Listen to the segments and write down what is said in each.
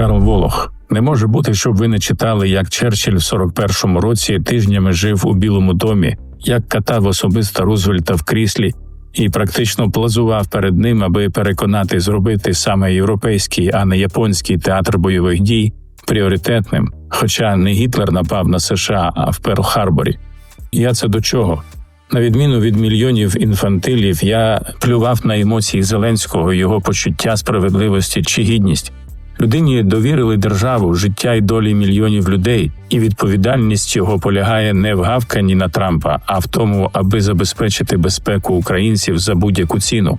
Карл Волох. Не може бути, щоб ви не читали, як Черчилль в 41-му році тижнями жив у Білому домі, як катав особисто Рузвельта в кріслі і практично плазував перед ним, аби переконати зробити саме європейський, а не японський театр бойових дій пріоритетним. Хоча не Гітлер напав на США, а в Перл-Харборі. Я це до чого? На відміну від мільйонів інфантилів, я плював на емоції Зеленського, його почуття справедливості чи гідність. Людині довірили державу, життя й долі мільйонів людей, і відповідальність його полягає не в гавканні на Трампа, а в тому, аби забезпечити безпеку українців за будь-яку ціну.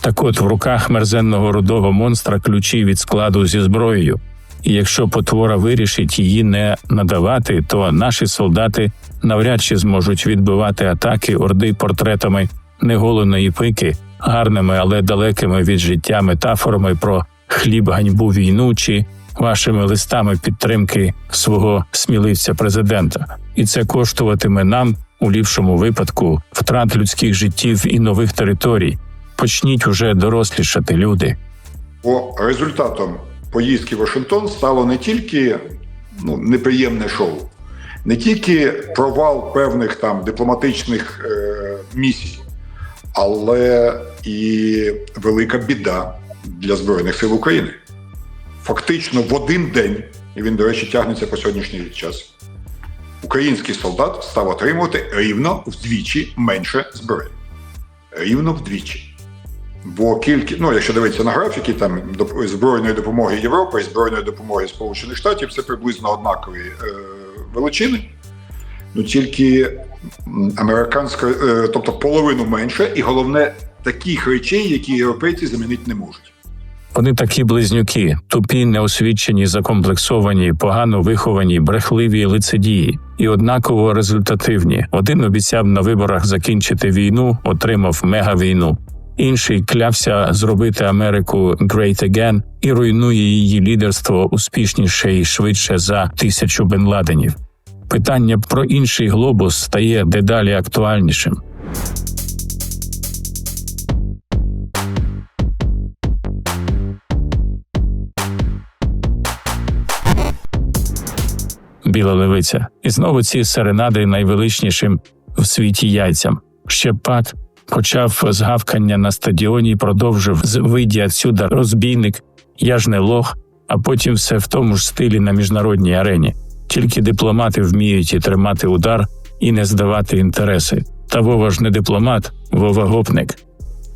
Так от в руках мерзенного рудого монстра ключі від складу зі зброєю, і якщо потвора вирішить її не надавати, то наші солдати навряд чи зможуть відбивати атаки орди портретами неголеної пики, гарними, але далекими від життя метафорами про хліб, ганьбу, війну чи вашими листами підтримки свого сміливця президента, і це коштуватиме нам у ліпшому випадку втрат людських життів і нових територій. Почніть уже дорослішати люди. Бо результатом поїздки в Вашингтон стало не тільки ну, неприємне шоу, не тільки провал певних там дипломатичних е, місій, але і велика біда для Збройних сил України. Фактично в один день, і він, до речі, тягнеться по сьогоднішній час, український солдат став отримувати рівно вдвічі менше зброї. Рівно вдвічі. Бо кількість, ну якщо дивитися на графіки, там збройної допомоги Європи і збройної допомоги Сполучених Штатів це приблизно однакові е, величини. Ну тільки американська, е, тобто половину менше, і головне таких речей, які європейці замінити не можуть. Вони такі близнюки, тупі, неосвічені, закомплексовані, погано виховані, брехливі лицедії і однаково результативні. Один обіцяв на виборах закінчити війну, отримав мегавійну. Інший клявся зробити Америку «Great Again» і руйнує її лідерство успішніше і швидше за тисячу бенладенів. Питання про інший глобус стає дедалі актуальнішим. Біла левиця, і знову ці серенади найвеличнішим в світі яйцям. Ще пак почав з гавкання на стадіоні, продовжив з вийді отсюда розбійник, я ж не лох, а потім все в тому ж стилі на міжнародній арені. Тільки дипломати вміють і тримати удар і не здавати інтереси. Та Вова ж не дипломат, Вова гопник.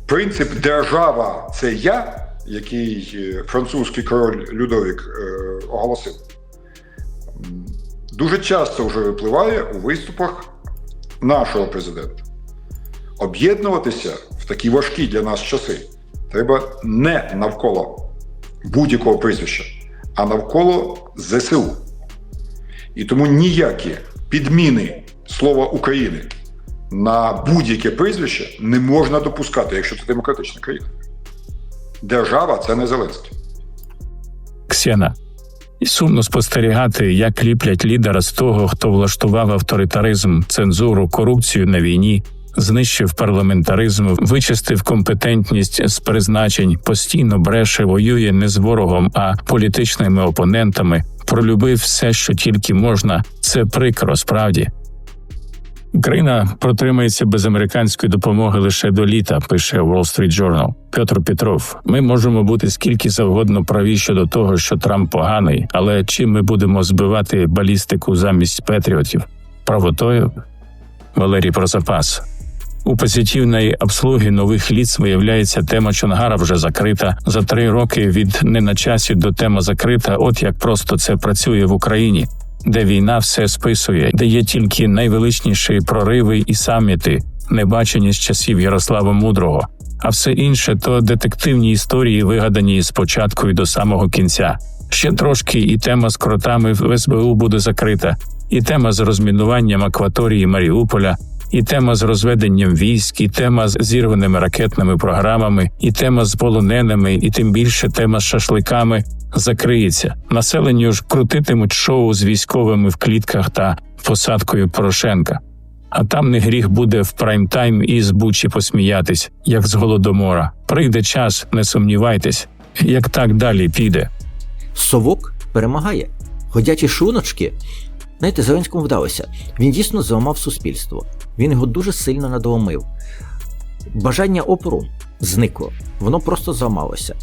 Принцип держава це я, який е, французький король Людовік е, оголосив, дуже часто вже випливає у виступах нашого президента. Об'єднуватися в такі важкі для нас часи треба не навколо будь-якого прізвища, а навколо ЗСУ. І тому ніякі підміни слова України на будь-яке прізвище не можна допускати, якщо це демократична країна. Держава це не Зеленський. Ксена. Сумно спостерігати, як ліплять лідера з того, хто влаштував авторитаризм, цензуру, корупцію на війні, знищив парламентаризм, вичистив компетентність з призначень, постійно бреше, воює не з ворогом, а політичними опонентами, пролюбив все, що тільки можна. Це прикро, справді. Україна протримається без американської допомоги лише до літа, пише Wall Street Journal. Петр Петров. Ми можемо бути скільки завгодно праві щодо того, що Трамп поганий, але чим ми будемо збивати балістику замість патріотів? Правотою Валерій Прозапас. У позитивної обслуги нових ліц виявляється, тема Чонгара вже закрита. За три роки від не на часі до тема закрита. От як просто це працює в Україні, де війна все списує, де є тільки найвеличніші прориви і саміти, не бачені з часів Ярослава Мудрого. А все інше то детективні історії, вигадані з початку і до самого кінця. Ще трошки, і тема з кротами в СБУ буде закрита, і тема з розмінуванням акваторії Маріуполя і тема з розведенням військ, і тема з зірваними ракетними програмами, і тема з полоненими, і тим більше тема з шашликами закриється. Населенню ж крутитимуть шоу з військовими в клітках та посадкою Порошенка. А там не гріх буде в прайм-тайм і з Бучі посміятись, як з голодомора. Прийде час, не сумнівайтесь, як так далі піде. совок перемагає. Ходячі шуночки. Знаєте, Зеленському вдалося. Він дійсно зламав суспільство. Він його дуже сильно надоломив. Бажання опору зникло, воно просто зламалося.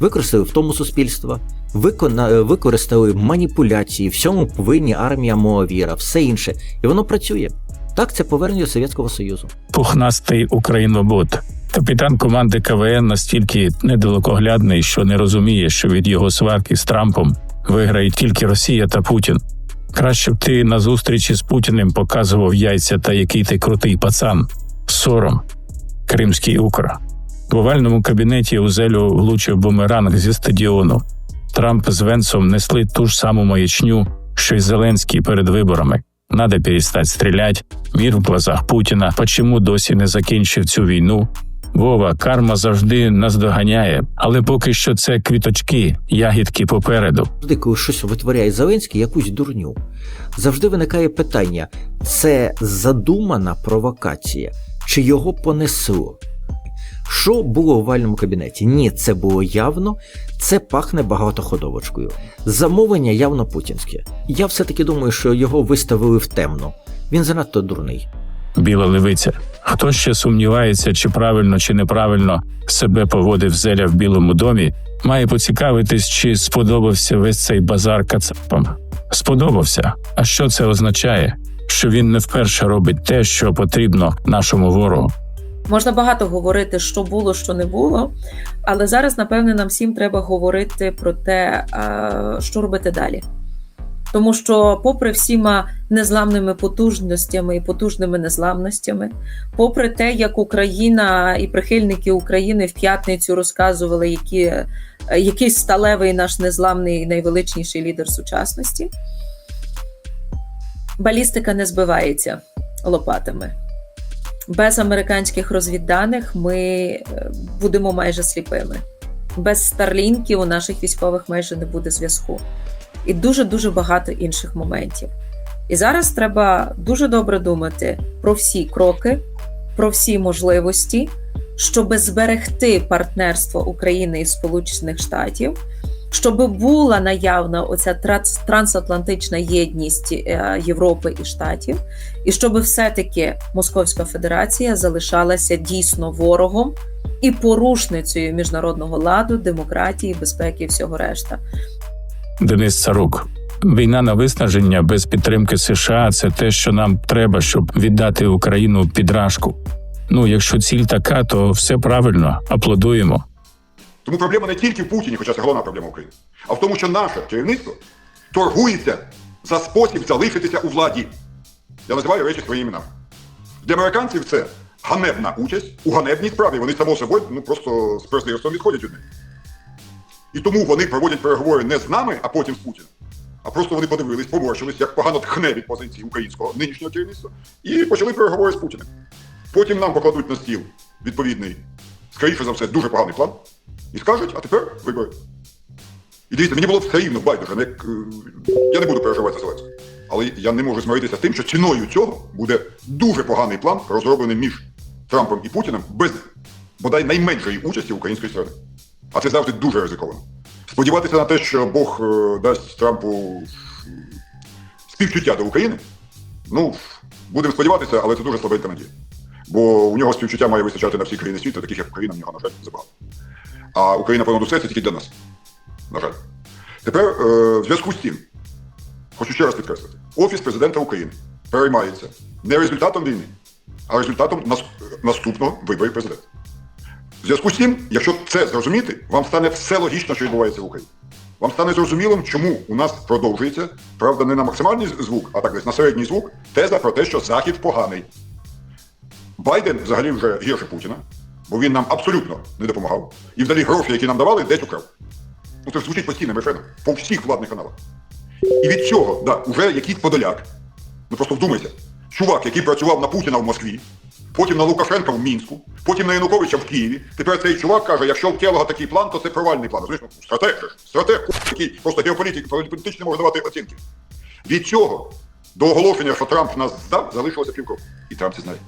Використали в тому суспільство, викона... використали маніпуляції, всьому повинні армія мова віра, все інше. І воно працює. Так, це повернення Совєтського Союзу. Пухнастий українобот. Капітан команди КВН настільки недалекоглядний, що не розуміє, що від його сварки з Трампом виграє тільки Росія та Путін. Краще б ти на зустрічі з Путіним показував яйця та який ти крутий пацан. Сором. Кримський укр. В овальному кабінеті у зелю влучив бумеранг зі стадіону. Трамп з Венсом несли ту ж саму маячню, що й Зеленський перед виборами. Надо перестать стрілять. Мір в глазах Путіна. Почому досі не закінчив цю війну? Вова, карма завжди нас доганяє, але поки що це квіточки, ягідки попереду. Завжди, коли щось витворяє Зеленський, якусь дурню, завжди виникає питання: це задумана провокація, чи його понесло? Що було в овальному кабінеті? Ні, це було явно, це пахне багатоходовочкою. Замовлення явно путінське. Я все-таки думаю, що його виставили в темну. Він занадто дурний. Біла левиця. Хто ще сумнівається, чи правильно чи неправильно себе поводив зеля в Білому домі, має поцікавитись, чи сподобався весь цей базар кацапам. Сподобався. А що це означає? Що він не вперше робить те, що потрібно нашому ворогу. Можна багато говорити, що було, що не було, але зараз, напевне, нам всім треба говорити про те, що робити далі. Тому що, попри всіма незламними потужностями і потужними незламностями, попри те, як Україна і прихильники України в п'ятницю розказували, які, який сталевий наш незламний і найвеличніший лідер сучасності, балістика не збивається лопатами без американських розвідданих ми е, будемо майже сліпими. Без старлінків у наших військових майже не буде зв'язку. І дуже дуже багато інших моментів. І зараз треба дуже добре думати про всі кроки, про всі можливості, щоб зберегти партнерство України і Сполучених Штатів, щоб була наявна оця трансатлантична єдність е, Європи і Штатів, і щоб все-таки Московська Федерація залишалася дійсно ворогом і порушницею міжнародного ладу, демократії, безпеки і всього решта. Денис Царук. Війна на виснаження без підтримки США це те, що нам треба, щоб віддати Україну підражку. Ну, якщо ціль така, то все правильно, аплодуємо. Тому проблема не тільки в Путіні, хоча це головна проблема України, а в тому, що наше керівництво торгується за спосіб залишитися у владі. Я називаю речі своїми іменами. Для американців це ганебна участь у ганебній справі. Вони само собою ну, просто з презирством відходять від неї. І тому вони проводять переговори не з нами, а потім з Путіним. А просто вони подивились, поборщились, як погано тхне від позиції українського нинішнього керівництва, і почали переговори з Путіним. Потім нам покладуть на стіл відповідний, скоріше за все, дуже поганий план, і скажуть, а тепер вибори. І дивіться, мені було все рівно байдуже. Не, е, я не буду переживати за Зеленського. Але я не можу змиритися з тим, що ціною цього буде дуже поганий план, розроблений між Трампом і Путіним без бодай найменшої участі української сторони. А це завжди дуже ризиковано. Сподіватися на те, що Бог е, дасть Трампу е, співчуття до України, ну, будемо сподіватися, але це дуже слабенька надія. Бо у нього співчуття має вистачати на всі країни світу, таких як Україна, в нього, на жаль, забагато. А Україна понад усе це тільки для нас. На жаль. Тепер е, в зв'язку з цим, хочу ще раз підкреслити, Офіс президента України переймається не результатом війни, а результатом нас- наступного виборів президента. В зв'язку з цим, якщо це зрозуміти, вам стане все логічно, що відбувається в Україні. Вам стане зрозумілим, чому у нас продовжується, правда, не на максимальний звук, а так десь на середній звук, теза про те, що Захід поганий. Байден взагалі вже гірше Путіна, бо він нам абсолютно не допомагав. І взагалі гроші, які нам давали, десь украв. Ну це ж звучить постійним рефреном по всіх владних каналах. І від цього, да, уже якийсь подоляк. Ну просто вдумайся. Чувак, який працював на Путіна в Москві, потім на Лукашенка в Мінську, потім на Януковича в Києві. Тепер цей чувак каже, якщо в Келога такий план, то це провальний план. Звісно, Ну, стратег, стратег, який просто геополітик, політично не може давати оцінки. Від цього до оголошення, що Трамп нас здав, залишилося півкроку. І Трамп це знає.